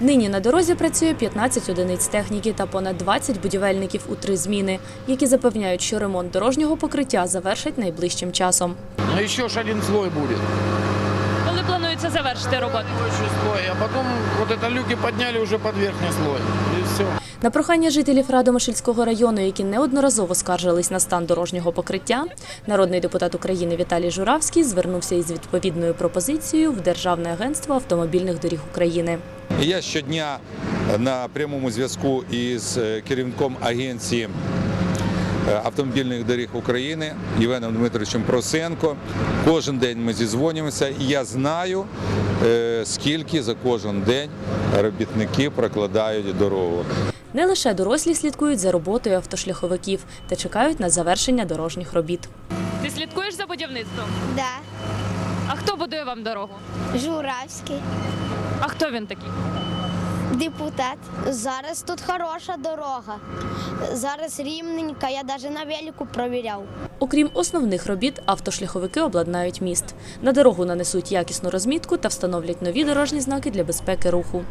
Нині на дорозі працює 15 одиниць техніки та понад 20 будівельників у три зміни, які запевняють, що ремонт дорожнього покриття завершать найближчим часом. Ну еще ж один слой будет. Коли планується завершити роботу? Еще слой, а потом вот это люки подняли уже под верхний слой. Все. На прохання жителів Радомишльського району, які неодноразово скаржились на стан дорожнього покриття, народний депутат України Віталій Журавський звернувся із відповідною пропозицією в Державне агентство автомобільних доріг України. І Я щодня на прямому зв'язку із е, керівником агенції е, автомобільних доріг України Євгеном Дмитровичем Просенко. Кожен день ми зізвонюємося, і я знаю, е, скільки за кожен день робітники прокладають дорогу. Не лише дорослі слідкують за роботою автошляховиків та чекають на завершення дорожніх робіт. Ти слідкуєш за будівництвом? Да, А хто будує вам дорогу? Журавський, А хто він такий? депутат. Зараз тут хороша дорога. Зараз рівненька, я навіть на велику провіряв. Окрім основних робіт, автошляховики обладнають міст. На дорогу нанесуть якісну розмітку та встановлять нові дорожні знаки для безпеки руху.